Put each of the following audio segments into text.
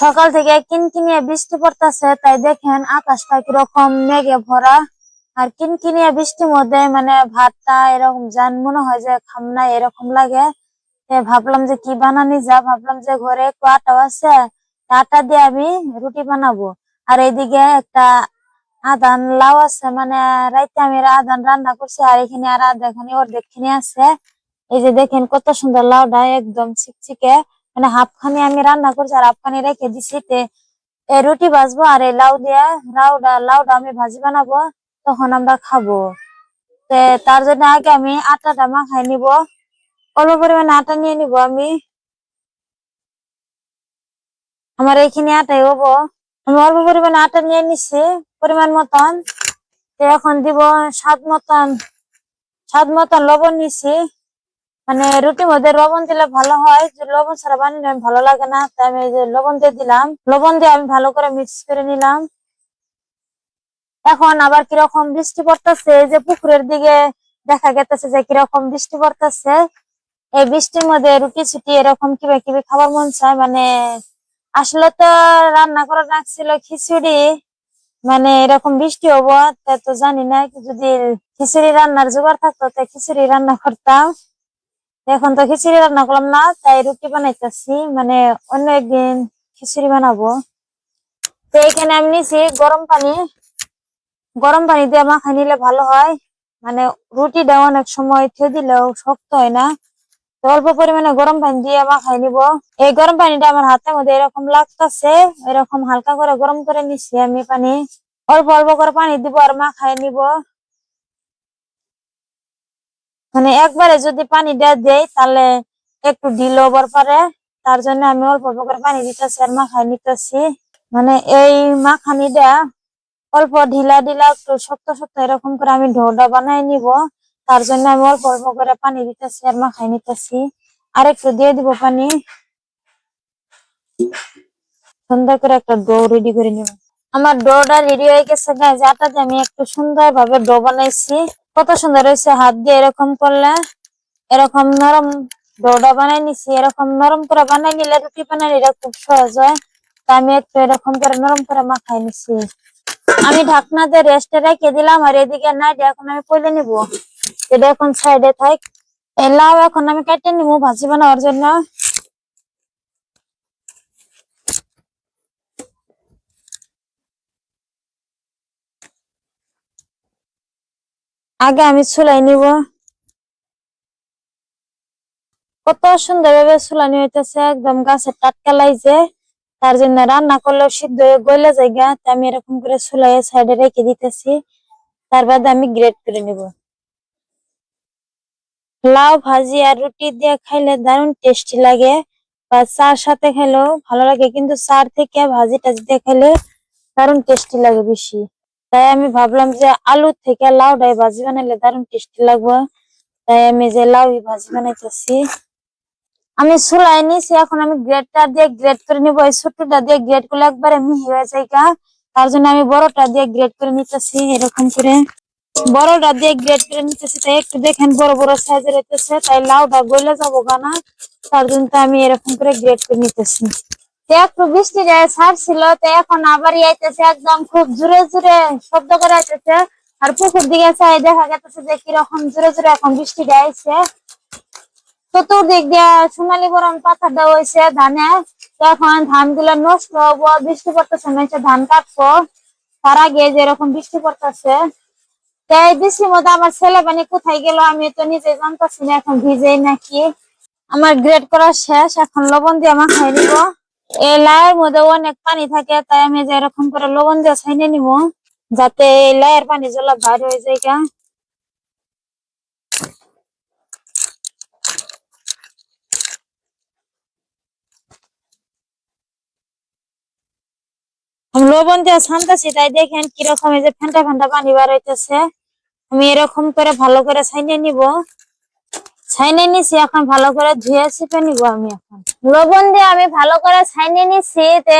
সকাল থেকে কিনকিনিয়ে বৃষ্টি পড়তেছে, তাই দেখেন আকাশটা কীরকম মেঘে ভরা। আর কিনকিনিয়ে বৃষ্টির মধ্যে মানে ভাতটা এরকম জান মনে হয় যে খামনা এরকম লাগে। ভাবলাম যে কি বানানি যা, ভাবলাম যে ঘরে একটু আটাও আছে আটা দিয়ে আমি রুটি বানাবো। আর এইদিকে একটা আদান লাউ আছে মানে রাইতে আমি আদান রান্না করছি, আর এখানে আর আদা এখানে অর্ধেক খানি আছে। এই যে দেখেন কত সুন্দর লাউটা, একদম চিকচিকে মানে হাফ খানি আমি রান্না করছি আর হাফ খানি রেখে দিছি তে রুটি ভাজবো আর এই লাউ দিয়ে লাউটা লাউটা আমি ভাজি বানাবো, তখন আমরা খাব। তে তার জন্য আগে আমি আটাটা মাখাই নিব। অল্প পরিমাণে আটা নিয়ে নিব আমি। আমার এইখানে আটাই হব। আমি অল্প পরিমাণে আটা নিয়ে নিছি, পরিমাণ মতন। এখন দিব স্বাদ মতন স্বাদ মতন লবণ নিছি। মানে রুটির মধ্যে লবণ দিলে ভালো হয়। যে লবণ ছাড়া বানালে ভালো লাগে না। তাই আমি যে লবণ দিয়ে দিলাম। লবণ দিয়ে আমি ভালো করে মিক্স করে নিলাম। এখন আবার কীরকম বৃষ্টি পড়তেছে? যে পুকুরের দিকে দেখা গেতেছে যে কীরকম বৃষ্টি পড়তেছে। এই বৃষ্টির মধ্যে রুটি ছুটি এরকম কিবা কিবি খাবার মন চায়? মানে আসলে তো রান্না করা রাখছিল খিচুড়ি। মানে এরকম বৃষ্টি হব, তা তো জানি না। যদি খিচুড়ি রান্নার জোগাড় থাকতো তাই খিচুড়ি রান্না করতাম। এখন তো খিচুড়ি রান্না করলাম না, তাই রুটি বানাইতেছি মানে অন্য একদিন খিচুড়ি বানাবো। তো এখানে আমি নিছি গরম পানি। গরম পানি দিয়ে মাখাই নিলে ভালো হয়। মানে রুটিটা অনেক সময় থে দিলেও শক্ত হয় না। অল্প পরিমাণে গরম পানি দিয়ে মাখাই নিব। এই গরম পানিটা আমার হাতের মধ্যে এরকম লাগতেছে, এরকম হালকা করে গরম করে নিছি আমি পানি। অল্প অল্প করে পানি দিব আর মাখাই নিব। মানে একবারে যদি পানিটা দেই, তাহলে একটু ঢিল হবার পারে তার জন্য আমি অল্প অল্প করে পানি দিতেছি আর মাখাই নিতেছি। মানে এই মাখানিটা অল্প ঢিলা ঢিলা একটু শক্ত শক্ত এরকম করে আমি ঢোটা বানাই নিব। তার জন্য আমি অল্প অল্প করে পানি দিতেছি আর মাখাই নিতেছি। আর একটু দিয়ে দিব পানি। সুন্দর করে একটা ডো রেডি করে নিব। আমার ডোটা রেডি হয়ে গেছে গাইজ আটাতে আমি একটু সুন্দর ভাবে ডো বানাইছি। কত সুন্দর হয়েছে, হাত দিয়ে এরকম করলে, এরকম নরম ডোটা বানাই নিছি, এরকম নরম করে বানাই নিলে রুটি বানাই খুব সহজ হয়। তা আমি একটু এরকম করে নরম করে মাখাই নিছি। আমি ঢাকনা দিয়ে রেস্টে রেখে দিলাম, আর এদিকে নাইট এখন আমি পলে নিব। এটা এখন সাইডে থাক। এই লাউ এখন আমি কেটে নিবো ভাজি বানানোর জন্য। আগে আমি চুলাই নিব। কত সুন্দর ভাবে চুলানি হইতেছে, একদম গাছের টাটকা লাইছে। তার জন্য রান্না করলেও সিদ্ধ হয়ে গলে জায়গা আমি এরকম করে চুলাই সাইডে রেখে দিতেছি। তার বাদে আমি গ্রেট করে নিব। লাউ ভাজি আর রুটি দিয়ে খাইলে দারুণ টেস্টি লাগে। বা চার সাথে খেলেও ভালো লাগে, কিন্তু চার থেকে ভাজি টাজি দিয়ে খেলে দারুণ টেস্টি লাগে বেশি। তাই আমি ভাবলাম যে আলু থেকে লাউটাই ভাজি বানাইলে দারুণ টেস্টি লাগবে। তাই আমি যে লাউ ভাজি বানাইতেছি। আমি চুলাই নিছি, এখন আমি গ্রেটটা দিয়ে গ্রেট করে নিবো। এই ছোট্টটা দিয়ে গ্রেট করলে একবারে মিহি হয়ে যায়। তার জন্য আমি বড়টা দিয়ে গ্রেট করে নিতেছি এরকম করে। বড়টা দিয়ে গ্রেট করে নিতেছি, তাই একটু দেখেন বড় বড় সাইজের হইতেছে, তাই লাউটা গলে যাব গানা তার জন্য আমি এরকম করে গ্রেট করে নিতেছি। একটু বৃষ্টি ছাড়ছিল, তো এখন আবার আইতেছে, একদম খুব জোরে জোরে শব্দ করে আইতেছে। আর পুকুর দিকে চাই, দেখা গেছে যে কীরকম জোরে জোরে এখন বৃষ্টি আইছে। চতুর্দিক দিয়ে সোনালি বরং পাতা দেওয়া হয়েছে ধানে। তো এখন ধানগুলো নষ্ট হব, বৃষ্টি পড়তেছে না ধান কাটবো। তার আগে যে এরকম বৃষ্টি পড়তেছে। তাই বৃষ্টির মধ্যে আমার ছেলে মানে কোথায় গেল আমি তো নিজে জানতেছি না, এখন ভিজেই নাকি। আমার গ্রেড করা শেষ, এখন লবণ দিয়ে আমার খাই নিব। এই লাইয়ের মধ্যে অনেক পানি থাকে, তাই আমি যে এরকম করে লবণ দিয়ে ছাইনে নিব, যাতে এই লাইয়ের পানি জলা বাইরে হয়ে যায় গা। লবণ দিয়ে ছানতেছি, তাই দেখেন কীরকম এই যে ফেন্টা ফেন্টা পানি বার হইতেছে আমি এরকম করে ভালো করে ছাইনে নিব ছাইনে নিছি, এখন ভালো করে ধুয়ে চিপে নিব আমি এখন। লবণ দিয়ে আমি ভালো করে ছাইনে নিছি, তে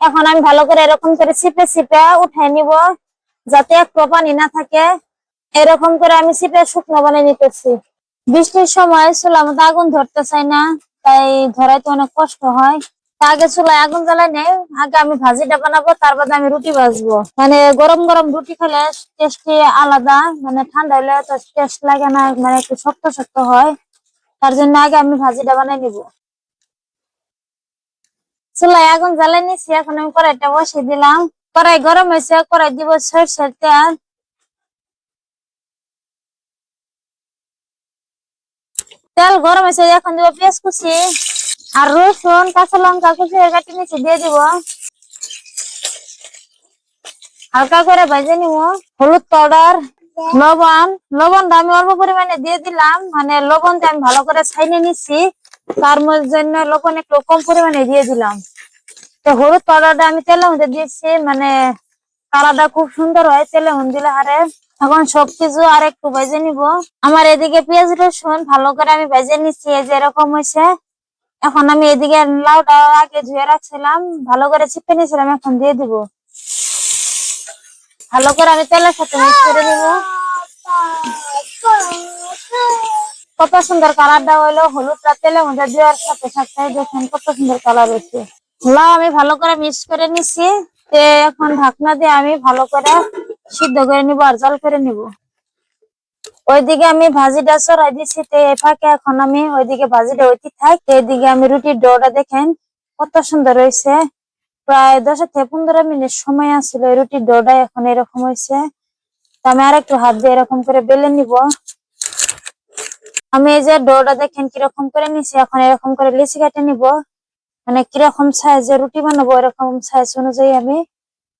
এখন আমি ভালো করে এরকম করে চিপে চিপে উঠাই নিব, যাতে একটু পানি না থাকে। এরকম করে আমি চিপে শুকনো বানিয়ে নিতেছি। বৃষ্টির সময় চুলার মতো আগুন ধরতে চাই না, তাই ধরাইতে অনেক কষ্ট হয়। আগে চুলায় আগুন জ্বালাই নেই, আগে আমি ভাজিটা বানাবো তার বাদে আমি রুটি ভাজবো। মানে গরম গরম রুটি খেলে টেস্টি আলাদা মানে ঠান্ডা হলে তো টেস্ট লাগে না মানে একটু শক্ত শক্ত হয়। তার জন্য আগে আমি ভাজিটা বানাই নিব। চুলায় আগুন জ্বালাই নিছি এখন আমি কড়াইটা বসিয়ে দিলাম। কড়াই গরম হয়েছে, কড়াই দিব সরষের তেল। তেল গরম হয়েছে, এখন দিব পেঁয়াজ কুচি। আর রসুন, কাঁচা লঙ্কা কুচি কাটি নিচে দিয়ে দিব। হালকা করে ভেজে নিব। হলুদ পাউডার, লবণ। লবণটা আমি অল্প পরিমাণে দিয়ে দিলাম। মানে লবণটা আমি ভালো করে ছাইনে নিচ্ছি। তার জন্য লবণ একটু কম পরিমাণে দিয়ে দিলাম। তো হলুদ পাউডারটা আমি তেলের মধ্যে দিয়েছি মানে কালারটা খুব সুন্দর হয় তেলে মধ্যে দিলে হারে। এখন সবকিছু আর একটু ভেজে নিব। আমার এদিকে পেঁয়াজ রসুন ভালো করে আমি ভেজে নিচ্ছি। এই যে এরকম হয়েছে। এখন আমি এদিকে লাউটা আগে ধুয়ে রাখছিলাম, ভালো করে চিপে নিয়েছিলাম, এখন দিয়ে দিব। ভালো করে আমি তেলের সাথে মিক্স করে দিব। কত সুন্দর কালারটা হইল হলুদটা তেলের মধ্যে দেওয়ার সাথে সাথে দেখেন কত সুন্দর কালার হয়েছে। লাউ আমি ভালো করে মিক্স করে নিছি তে এখন ঢাকনা দিয়ে আমি ভালো করে সিদ্ধ করে নিব আর জল করে নিব। ওইদিকে আমি ভাজিটা চড়াই দিচ্ছি তো এই ফাঁকে এখন আমি ওইদিকে ভাজিটা ওইটি থাক। তো এদিকে আমি রুটির ডোটা দেখেন কত সুন্দর হয়েছে প্রায় দশ থেকে পনেরো মিনিট সময় আসছিল রুটির ডোটা এখন এরকম হয়েছে আমি আর একটু হাত দিয়ে এরকম করে বেলে নিব। আমি এই যে ডোটা দেখেন কীরকম করে নিছি, এখন এরকম করে লিচি কেটে নিব। মানে কীরকম সাইজে রুটি বানাবো এরকম সাইজ অনুযায়ী আমি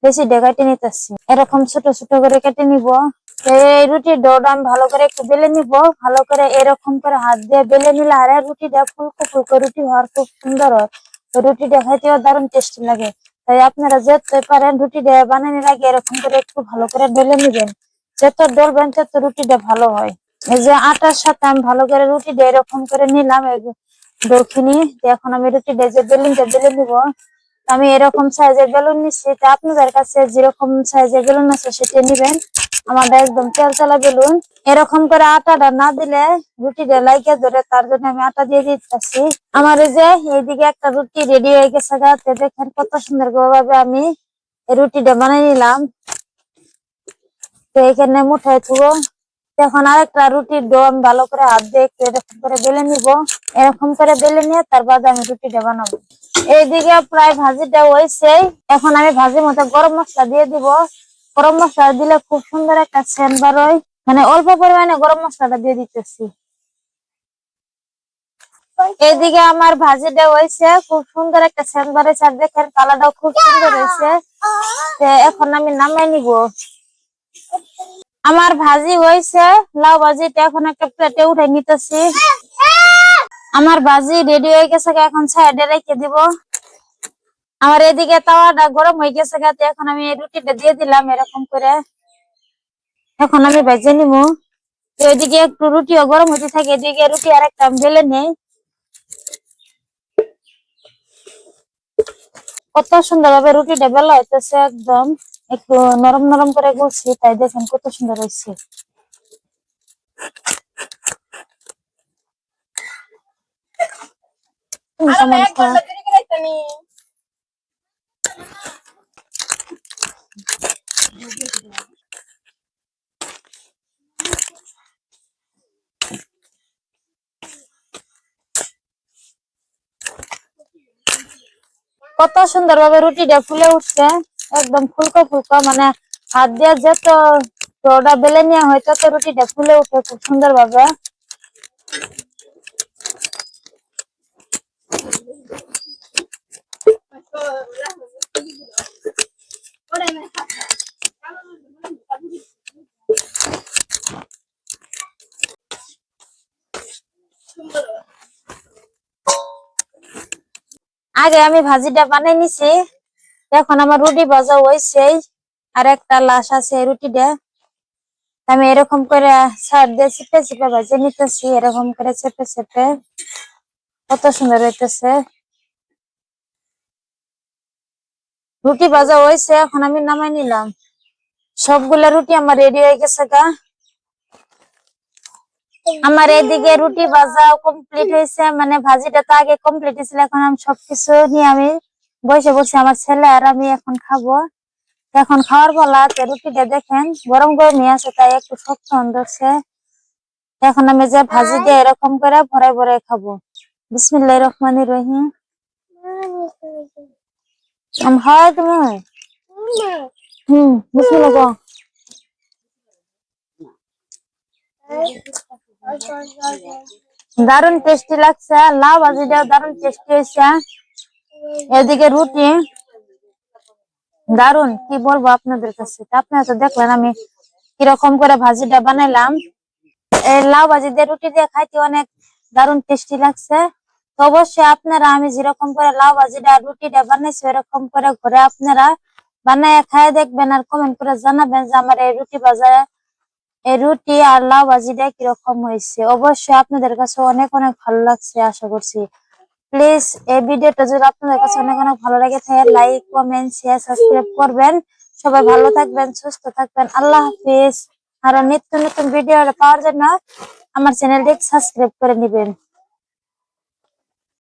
বেশি ডেকাটে নিতেছি। এরকম ছোট ছোট করে কেটে নিব। এই রুটির ডোটা ভালো করে একটু বেলে নিব। ভালো করে এরকম করে হাত দিয়ে বেলে নিলে আর রুটিটা ফুলকো ফুলকো রুটি হওয়ার খুব সুন্দর হয়। রুটিটা খাইতেও দারুণ টেস্টি লাগে। তাই আপনারা যেতে পারেন রুটি রুটিটা বানানোর আগে এরকম করে একটু ভালো করে বেলে নিবেন। যত ডলবেন তত রুটিটা ভালো হয়। এই যে আটার সাথে আমি ভালো করে রুটি রুটিটা এরকম করে নিলাম। দক্ষিণী এখন আমি রুটি রুটিটা যে বেলুনটা বেলে নিব, আমি এরকম সাইজের বেলুন নিচ্ছি তা আপনাদের কাছে যেরকম সাইজের বেলুন আছে সেটা নিবেন। আমাদের একদম তেলতলা বেলুন। এরকম করে আটাটা না দিলে রুটিটা লাইকে ধরে, তার জন্য আমি আটা দিয়ে দিতেছি। আমার এই যে এইদিকে একটা রুটি রেডি হয়ে গেছে গাতে দেখেন কত সুন্দর ভাবে আমি রুটিটা বানিয়ে নিলাম। তো এখানে মুঠায় থুবো এখন আরেকটা রুটির ডো আমি ভালো করে হাত দিয়ে এরকম করে বেলে নিব। এরকম করে বেলে নিয়ে তারপর আমি রুটিটা বানাবো। এইদিকে প্রায় ভাজিটা হয়েছে। এখন আমি ভাজির মতো গরম মশলা দিয়ে দিব। গরম মশলা দিলে খুব সুন্দর একটা সেন্ট বারোয় মানে অল্প পরিমাণে গরম মশলাটা দিয়ে দিতেছি। এইদিকে আমার ভাজিটা হয়েছে, খুব সুন্দর একটা সেন্ট বাড়াইছে আর দেখেন কালারটাও খুব সুন্দর হয়েছে। এখন আমি নামাই নিব। আমার ভাজি হয়েছে, লাউ ভাজিটা এখন একটা প্লেটে উঠে নিতেছি। আমার ভাজি রেডি হয়ে গেছে, এখন সাইডে রেখে দিব। আমার এদিকে তাওয়াটা গরম হয়ে গেছে গাতে এখন আমি এই রুটিটা দিয়ে দিলাম এরকম করে। এখন আমি ভেজে নিব। এদিকে একটু রুটিও গরম হতে থাকে এদিকে রুটি আর একটা বেলে নেই। কত সুন্দর ভাবে রুটিটা বেলা হইতেছে একদম। একটু নরম নরম করে গুলছি তাই দেখেন কত সুন্দর হয়েছে কত সুন্দর ভাবে রুটিটা ফুলে উঠছে। একদম ফুলকো ফুলকো মানে হাত দিয়ে যত ডোটা বেলে নেওয়া হয়, তত রুটিটা ফুলে উঠে খুব সুন্দর। ভাবে আগে আমি ভাজিটা বানাই নিছি। এখন আমার রুটি ভাজা হয়েছেই আর একটা লাশ আছে রুটিটা। আমি এরকম করে সাইড দিয়ে চেপে চিপে ভাজে নিতেছি, এরকম করে চেপে চেপে কত সুন্দর হইতেছে। রুটি ভাজা হয়েছে এখন আমি নামাই নিলাম। সবগুলা রুটি আমার রেডি হয়ে গেছে গা। আমার এদিকে রুটি ভাজা কমপ্লিট হয়েছে মানে ভাজিটা তো আগে কমপ্লিট হয়েছিল, এখন আমি সবকিছু নিয়ে আমি বসে বসে আমার ছেলে আর আমি এখন খাব। এখন খাওয়ার তো রুটিটা দেখেন, গরম গরম নিয়ে আছে তাই একটু শক্ত ধরছে এখন আমি যে ভাজি দিয়ে এরকম করে ভরাই ভরাই খাব। বিসমিল্লাহ রহমানি রহিম। হয় তুমি? হুম, বিসমিল্লাহ দারুণ টেস্টি লাগছে। লাউ ভাজিটাও দারুণ টেস্টি হয়েছে। এদিকে রুটি। দারুণ কি বলব আপনাদের কাছে? আপনারা তো দেখলেন আমি কীরকম করে ভাজিটা বানাইলাম। এই লাউ ভাজি দিয়ে রুটি দিয়ে খাইতে অনেক দারুণ টেস্টি লাগছে। তো অবশ্যই আপনারা, আমি যেরকম করে লাউ ভাজিটা, রুটিটা বানাইছি এরকম করে ঘরে আপনারা বানায় খায় দেখবেন আর কমেন্ট করে জানাবেন যে আমার এই রুটি ভাজা এই রুটি আর লাউ কীরকম হয়েছে? অবশ্যই আপনাদের কাছে অনেক অনেক ভালো লাগছে, আশা করছি। প্লিজ এই ভিডিওটা যদি আপনাদের কাছে অনেক অনেক ভালো লাগে থাকে লাইক কমেন্ট শেয়ার সাবস্ক্রাইব করবেন। সবাই ভালো থাকবেন, সুস্থ থাকবেন। আল্লাহ হাফিজ। আরও নিত্য নতুন ভিডিও পাওয়ার জন্য আমার চ্যানেলটি সাবস্ক্রাইব করে নেবেন।